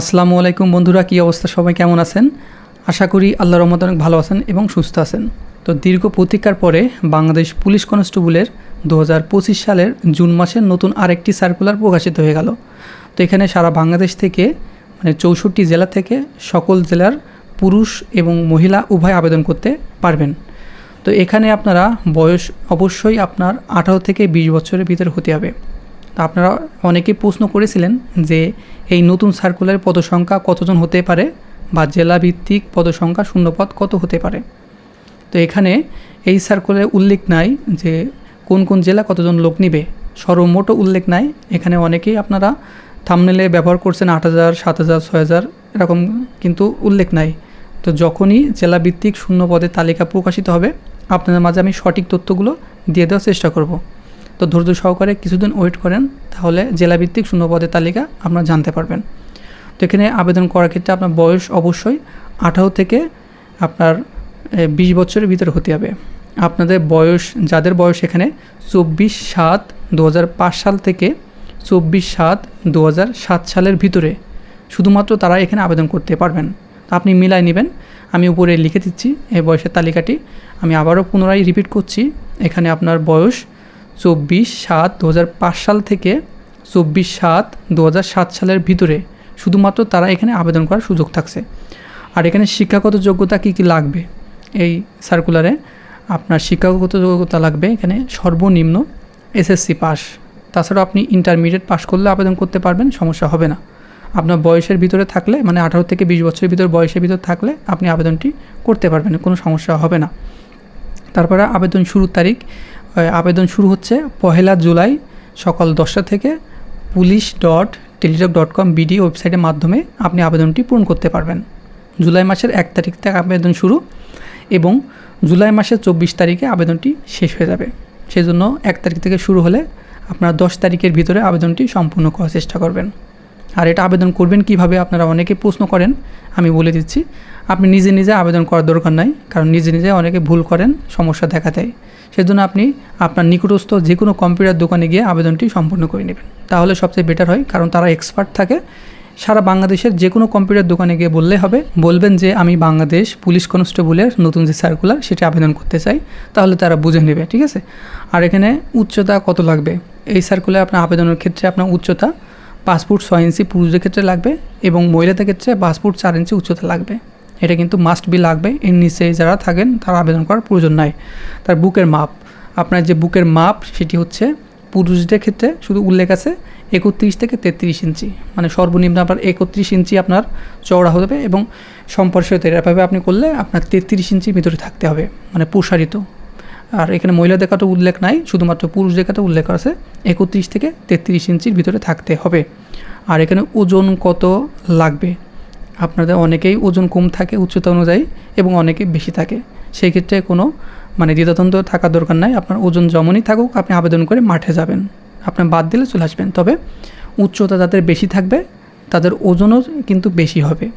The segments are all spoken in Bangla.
আসসালামু আলাইকুম বন্ধুরা, কী অবস্থা? সবাই কেমন আছেন? আশা করি আল্লাহ রহমত অনেক ভালো আছেন এবং সুস্থ আছেন। তো দীর্ঘ প্রতীক্ষার পরে বাংলাদেশ পুলিশ কনস্টেবলের দু হাজার পঁচিশ সালের জুন মাসের নতুন আরেকটি সার্কুলার প্রকাশিত হয়ে গেল। তো এখানে সারা বাংলাদেশ থেকে মানে চৌষট্টি জেলা থেকে সকল জেলার পুরুষ এবং মহিলা উভয় আবেদন করতে পারবেন। তো এখানে আপনারা বয়স অবশ্যই আপনার আঠারো থেকে বিশ বছরের ভিতরে হতে হবে। তো আপনারা অনেকে প্রশ্ন করেছিলেন যে এই নতুন সার্কুলার পদসংখ্যা কতজন হতে পারে বা জেলা ভিত্তিক পদসংখ্যা শূন্যপদ কত হতে পারে? তো এখানে এই সার্কুলারে উল্লেখ নাই যে কোন কোন জেলা কতজন লোক নিবে। সর্বমোট উল্লেখ নাই। এখানে অনেকেই আপনারা থামনেলে ব্যবহার করছেন আট হাজার, সাত হাজার, ছয় হাজার এরকম কিন্তু উল্লেখ নাই। তো যখনই জেলা ভিত্তিক শূন্য পদের তালিকা প্রকাশিত হবে, আপনাদের মাঝে আমি সঠিক তথ্যগুলো দিয়ে দেওয়ার চেষ্টা করব। তো ধৈর্য সহকারে কিছুদিন ওয়েট করেন, তাহলে জেলাভিত্তিক শূন্য পদের তালিকা আপনারা জানতে পারবেন। তো এখানে আবেদন করার ক্ষেত্রে আপনার বয়স অবশ্যই আঠারো থেকে আপনার বিশ বছরের ভিতরে হতে হবে। আপনাদের বয়স, যাদের বয়স এখানে চব্বিশ সাত দু সাল থেকে চব্বিশ সাত দু সালের ভিতরে শুধুমাত্র তারা এখানে আবেদন করতে পারবেন। আপনি মিলাই নেবেন, আমি উপরে লিখে দিচ্ছি, এই বয়সের তালিকাটি। আমি আবারও পুনরায় রিপিট করছি, এখানে আপনার বয়স চব্বিশ সাত দু সাল থেকে চব্বিশ সাত দু সালের ভিতরে শুধুমাত্র তারা এখানে আবেদন করার সুযোগ থাকছে। আর এখানে শিক্ষাগত যোগ্যতা কী কী লাগবে? এই সার্কুলারে আপনার শিক্ষাগত যোগ্যতা লাগবে এখানে সর্বনিম্ন এসএসসি পাস তাছাড়াও আপনি ইন্টারমিডিয়েট পাস করলে আবেদন করতে পারবেন, সমস্যা হবে না। আপনার বয়সের ভিতরে থাকলে মানে আঠারো থেকে বিশ বছরের ভিতর, বয়সের ভিতর থাকলে আপনি আবেদনটি করতে পারবেন, কোনো সমস্যা হবে না। তারপরে আবেদন শুরুর তারিখ আবেদন শুরু হচ্ছে পহেলা জুলাই সকাল দশটা থেকে। Police dot Teletalk dot com BD ওয়েবসাইটের মাধ্যমে আপনি আবেদনটি পূরণ করতে পারবেন। জুলাই মাসের এক তারিখ থেকে আবেদন শুরু এবং জুলাই মাসের চব্বিশ তারিখে আবেদনটি শেষ হয়ে যাবে। সেই জন্য এক তারিখ থেকে শুরু হলে আপনারা দশ তারিখের ভিতরে আবেদনটি সম্পূর্ণ করার চেষ্টা করবেন। আর এটা আবেদন করবেন কীভাবে আপনারা অনেকে প্রশ্ন করেন, আমি বলে দিচ্ছি। আপনি নিজে নিজে আবেদন করার দরকার নাই, কারণ নিজে নিজে অনেকে ভুল করেন, সমস্যা দেখা দেয়। সেজন্য আপনি আপনার নিকটস্থ যে কোনো কম্পিউটার দোকানে গিয়ে আবেদনটি সম্পূর্ণ করে নেবেন। তাহলে সবচেয়ে বেটার হয়, কারণ তারা এক্সপার্ট থাকে। সারা বাংলাদেশের যে কোনো কম্পিউটার দোকানে গিয়ে বললে হবে, বলবেন যে, আমি বাংলাদেশ পুলিশ কনস্টেবলের নতুন যে সার্কুলার সেটা আবেদন করতে চাই। তাহলে তারা বুঝে নেবে, ঠিক আছে? আর এখানে উচ্চতা কত লাগবে? এই সার্কুলার আপনার আবেদনের ক্ষেত্রে আপনার উচ্চতা পাসপোর্ট ছয় ইঞ্চি পুরুষদের ক্ষেত্রে লাগবে এবং মহিলাদের ক্ষেত্রে পাসপোর্ট চার ইঞ্চি উচ্চতা লাগবে। এটা কিন্তু মাস্ট বি লাগবে। এর নিচে যারা থাকেন, তারা আবেদন করার প্রয়োজন নাই। তার বুকের মাপ। আপনার যে বুকের মাপ, সেটি হচ্ছে পুরুষদের ক্ষেত্রে শুধু উল্লেখ আছে, একত্রিশ থেকে তেত্রিশ ইঞ্চি। মানে সর্বনিম্ন আপনার একত্রিশ ইঞ্চি আপনার চওড়া হবে এবং সম্পর্শিত। এভাবে আপনি করলে আপনার তেত্রিশ ইঞ্চির ভিতরে থাকতে হবে মানে প্রসারিত। আর এখানে মহিলাদের কাটা উল্লেখ নাই, শুধুমাত্র পুরুষদের কাটা উল্লেখ আছে, একত্রিশ থেকে তেত্রিশ ইঞ্চির ভিতরে থাকতে হবে। আর এখানে ওজন কত লাগবে? আপনাদের অনেকেই ওজন কম থাকে উচ্চতা অনুযায়ী এবং অনেকে বেশি থাকে। সেই ক্ষেত্রে কোনো মানে দ্বিধাদ্বন্দ্ব থাকার দরকার নাই। আপনার ওজন যেমনই থাকুক, আপনি আবেদন করে মাঠে যাবেন। আপনার বাদ দিলে চলে আসবেন। তবে উচ্চতা যাদের বেশি থাকবে, তাদের ওজনও কিন্তু বেশি হবে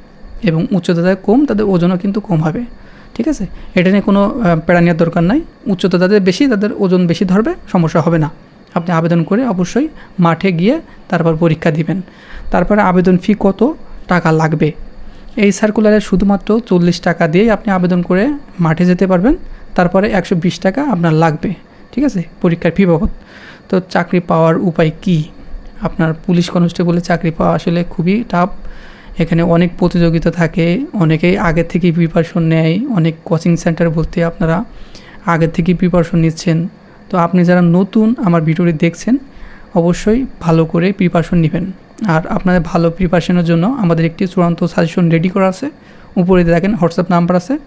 এবং উচ্চতা যাদের কম, তাদের ওজনও কিন্তু কম হবে। ঠিক আছে? এটা নিয়ে কোনো প্যারা নেওয়ার দরকার নাই। উচ্চতা যাদের বেশি, তাদের ওজন বেশি ধরবে, সমস্যা হবে না। আপনি আবেদন করে অবশ্যই মাঠে গিয়ে তারপর পরীক্ষা দিবেন। তারপরে আবেদন ফি কত টাকা লাগবে? এই সার্কুলারে শুধুমাত্র চল্লিশ টাকা দিয়েই আপনি আবেদন করে মাঠে যেতে পারবেন। তারপরে একশো বিশ টাকা আপনার লাগবে, ঠিক আছে? পরীক্ষার ফি বাবদ। তো চাকরি পাওয়ার উপায় কি? আপনার পুলিশ কনস্টেবলে চাকরি পাওয়া আসলে খুবই টাফ এখানে অনেক প্রতিযোগিতা থাকে, অনেকেই আগে থেকেই প্রিপারেশন নেয়, অনেক কোচিং সেন্টার বলতে আপনারা আগে থেকেই প্রিপারেশন নিচ্ছেন। তো আপনি যারা নতুন আমার ভিডিওটি দেখছেন, অবশ্যই ভালো করে প্রিপারেশন নেবেন। আর আপনাদের ভালো প্রিপারেশনের জন্য আমাদের একটি চূড়ান্ত সাজেশন রেডি করা আছে। উপরে দেখেন হোয়াটসঅ্যাপ নাম্বার আছে।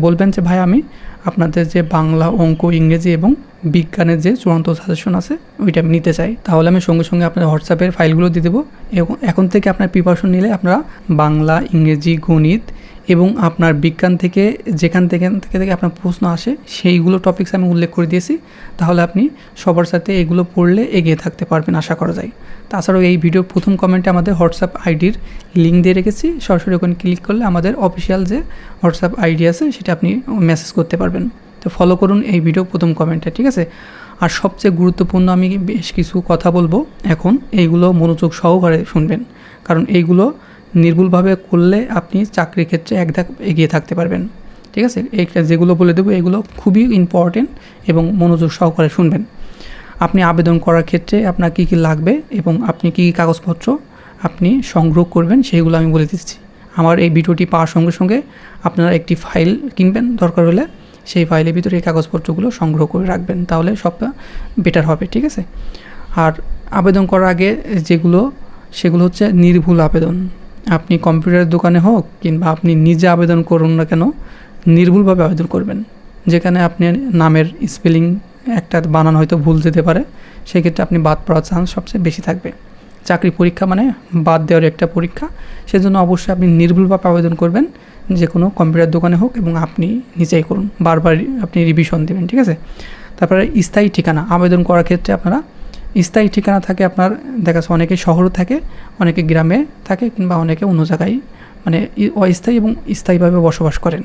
বলবেন যে, ভাই, আমি আপনাদের যে বাংলা অঙ্ক, ইংরেজি এবং বিজ্ঞানের যে চূড়ান্ত সাজেশন আছে, ওইটা আমি নিতে চাই। তাহলে আমি সঙ্গে সঙ্গে আপনার হোয়াটসঅ্যাপের ফাইলগুলো দিয়ে দেবো এবং এখন থেকে আপনার প্রিপারেশন নিলে আপনারা বাংলা, ইংরেজি, গণিত এবং আপনার বিজ্ঞান থেকে, যেখান থেকে থেকে থেকে আপনার প্রশ্ন আসে, সেইগুলো টপিক্স আমি উল্লেখ করে দিয়েছি। তাহলে আপনি সবার সাথে এগুলো পড়লে এগিয়ে থাকতে পারবেন, আশা করা যায়। তাছাড়াও এই ভিডিওর প্রথম কমেন্টে আমাদের হোয়াটসঅ্যাপ আইডির লিঙ্ক দিয়ে রেখেছি। সরাসরি ওখানে ক্লিক করলে আমাদের অফিসিয়াল যে হোয়াটসঅ্যাপ আইডি আছে, সেটা আপনি মেসেজ করতে পারবেন। তো ফলো করুন এই ভিডিও প্রথম কমেন্টে ঠিক আছে? আর সবচেয়ে গুরুত্বপূর্ণ আমি বেশ কিছু কথা বলব। এখন এইগুলো মনোযোগ সহকারে শুনবেন। কারণ এইগুলো নির্ভুলভাবে করলে আপনি চাকরির ক্ষেত্রে এক ধাপ এগিয়ে থাকতে পারবেন। ঠিক আছে? এই যেগুলো বলে দেবো, এগুলো খুবই ইম্পর্টেন্ট এবং মনোযোগ সহকারে শুনবেন। আপনি আবেদন করার ক্ষেত্রে আপনার কী কী লাগবে এবং আপনি কী কী কাগজপত্র আপনি সংগ্রহ করবেন সেইগুলো আমি বলে দিচ্ছি। আমার এই ভিডিওটি পাওয়ার সঙ্গে সঙ্গে আপনারা একটি ফাইল কিনবেন, দরকার হলে সেই ফাইলের ভিতরে এই কাগজপত্রগুলো সংগ্রহ করে রাখবেন, তাহলে সবটা বেটার হবে, ঠিক আছে? আর আবেদন করার আগে যেগুলো, সেগুলো হচ্ছে নির্ভুল আবেদন। আপনি কম্পিউটারের দোকানে হোক কিংবা আপনি নিজে আবেদন করুন না কেন, নির্ভুলভাবে আবেদন করবেন। যেখানে আপনি নামের স্পেলিং একটা বানান হয়তো ভুল যেতে পারে, সেক্ষেত্রে আপনি বাদ পড়ার চান্স সবচেয়ে বেশি থাকবে। চাকরি পরীক্ষা মানে বাদ দেওয়ার একটা পরীক্ষা। সেজন্য অবশ্যই আপনি নির্ভুলভাবে আবেদন করবেন, যে কোনো কম্পিউটার দোকানে হোক এবং আপনি নিজেই করুন। বারবার আপনি রিভিশন দেবেন, ঠিক আছে? তারপরে স্থায়ী ঠিকানা, আবেদন করার ক্ষেত্রে আপনারা স্থায়ী ঠিকানা থাকে আপনার, দেখা যাচ্ছে অনেকে শহরও থাকে, অনেকে গ্রামে থাকে কিংবা অনেকে অন্য জায়গায় মানে অস্থায়ী এবং স্থায়ীভাবে বসবাস করেন।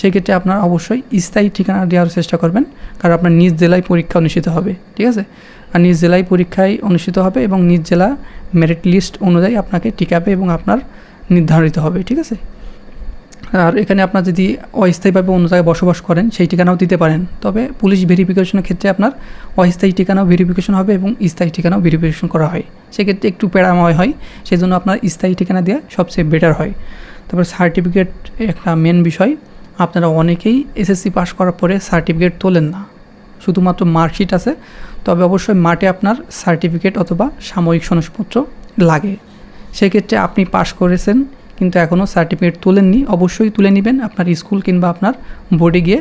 সেই ক্ষেত্রে আপনার অবশ্যই স্থায়ী ঠিকানা দেওয়ার চেষ্টা করবেন, কারণ আপনার নিজ জেলায় পরীক্ষা অনুষ্ঠিত হবে, ঠিক আছে? আর নিজ জেলায় পরীক্ষায় অনুষ্ঠিত হবে এবং নিজ জেলা মেরিট লিস্ট অনুযায়ী আপনাকে টিকাবে এবং আপনার নির্ধারিত হবে, ঠিক আছে? আর এখানে আপনার যদি অস্থায়ীভাবে অন্য জায়গায় বসবাস করেন, সেই ঠিকানাও দিতে পারেন। তবে পুলিশ ভেরিফিকেশনের ক্ষেত্রে আপনার অস্থায়ী ঠিকানাও ভেরিফিকেশন হবে এবং স্থায়ী ঠিকানাও ভেরিফিকেশন করা হয়। সেক্ষেত্রে একটু প্যারাময় হয় সেই জন্য আপনার স্থায়ী ঠিকানা দেওয়া সবচেয়ে বেটার হয়। তারপর সার্টিফিকেট একটা মেন বিষয়, আপনারা অনেকেই এসএসসি পাস করার পরে সার্টিফিকেট তোলেন না। শুধুমাত্র মার্কশিট আছে, তবে অবশ্যই মাঠে আপনার সার্টিফিকেট অথবা সাময়িক সনদপত্র লাগে। সেক্ষেত্রে আপনি পাস করেছেন কিন্তু এখনও সার্টিফিকেট তোলেননি। অবশ্যই তুলে নেবেন আপনার স্কুল কিংবা আপনার বোর্ডে গিয়ে।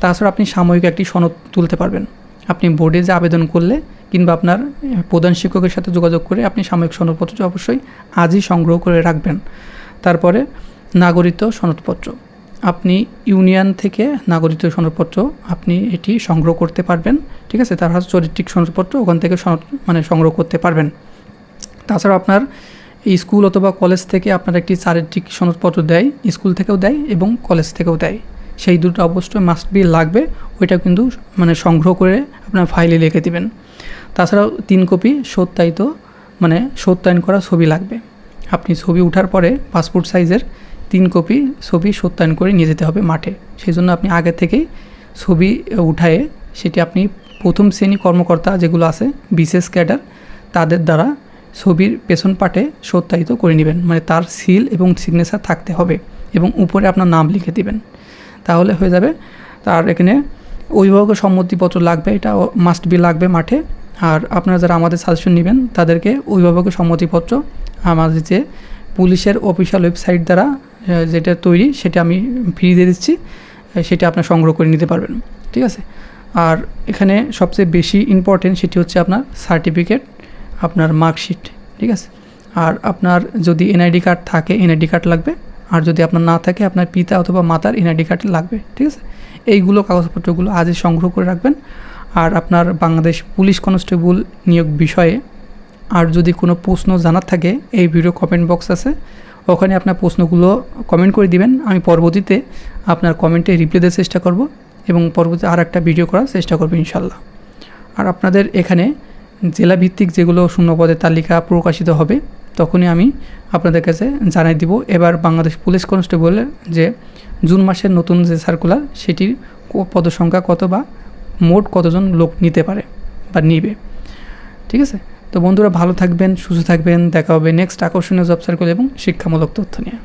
তাছাড়া আপনি সাময়িক একটি সনদ তুলতে পারবেন। আপনি বোর্ডে যে আবেদন করলে কিংবা আপনার প্রধান শিক্ষকের সাথে যোগাযোগ করে আপনি সাময়িক সনদপত্রটি অবশ্যই আজই সংগ্রহ করে রাখবেন। তারপরে নাগরিকত্ব সনদপত্র। আপনি ইউনিয়ন থেকে নাগরিকত্ব সনদপত্র আপনি এটি সংগ্রহ করতে পারবেন। ঠিক আছে? তার চরিত্রিক সনদপত্র ওখান থেকে সনদ মানে সংগ্রহ করতে পারবেন। তাছাড়া আপনার স্কুল অথবা কলেজ থেকে আপনার একটি চারিত্রিক সনদপত্র দেয়, স্কুল থেকেও দেয় এবং কলেজ থেকেও দেয়। সেই দুটো অবশ্যই মাস্ট বি লাগবে, ওইটা কিন্তু মানে সংগ্রহ করে আপনার ফাইলে লিখে দিবেন। তাছাড়াও তিন কপি সত্যায়িত মানে সত্যায়ন করা ছবি লাগবে। আপনি ছবি ওঠার পরে পাসপোর্ট সাইজের তিন কপি ছবি সত্যায়ন করে নিয়ে যেতে হবে মাঠে। সেই জন্য আপনি আগে থেকেই ছবি উঠায়ে সেটি আপনি প্রথম শ্রেণি কর্মকর্তা যেগুলো আছে, বিশেষ ক্যাডার, তাদের দ্বারা ছবির পেছন পাটে সত্যায়িত করে নেবেন। মানে তার সিল এবং সিগনেচার থাকতে হবে এবং উপরে আপনার নাম লিখে দিবেন। তাহলে হয়ে যাবে তার এখানে অভিভাবকের সম্মতিপত্র লাগবে, এটা মাস্ট বি লাগবে মাঠে। আর আপনারা যারা আমাদের সাজেশন নেবেন, তাদেরকে অভিভাবকের সম্মতিপত্র, আমাদের যে পুলিশের অফিসিয়াল ওয়েবসাইট দ্বারা যেটা তৈরি, সেটা আমি ফ্রি দিয়ে দিচ্ছি সেটা আপনার সংগ্রহ করে নিতে পারবেন। ঠিক আছে? আর এখানে সবচেয়ে বেশি ইম্পর্টেন্ট সেটি হচ্ছে আপনার সার্টিফিকেট আপনার মার্কশিট ঠিক আছে? আর আপনার যদি এনআইডি কার্ড থাকে এনআইডি কার্ড লাগবে। আর যদি আপনার না থাকে, আপনার পিতা অথবা মাতার এনআইডি কার্ড লাগবে, ঠিক আছে? এইগুলো কাগজপত্রগুলো আজই সংগ্রহ করে রাখবেন। আর আপনার বাংলাদেশ পুলিশ কনস্টেবল নিয়োগ বিষয়ে আর যদি কোনো প্রশ্ন জানার থাকে, এই ভিডিও কমেন্ট বক্স আছে। ওখানে আপনার প্রশ্নগুলো কমেন্ট করে দিবেন। আমি পরবর্তীতে আপনার কমেন্টে রিপ্লাই দেওয়ার চেষ্টা করব এবং পরবর্তীতে আর একটা ভিডিও করার চেষ্টা করব ইনশাল্লাহ আর আপনাদের এখানে জেলাভিত্তিক যেগুলো শূন্যপদের তালিকা প্রকাশিত হবে, তখনই আমি আপনাদের কাছে জানাই দিব। এবার বাংলাদেশ পুলিশ কনস্টেবলের যে জুন মাসের নতুন যে সার্কুলার সেটির পদসংখ্যা কত বা মোট কতজন লোক নিতে পারে বা নিবে। ঠিক আছে? তো বন্ধুরা, ভালো থাকবেন, সুস্থ থাকবেন। দেখা হবে নেক্সট আকর্ষণীয় জব সার্কুল এবং শিক্ষামূলক তথ্য নিয়ে।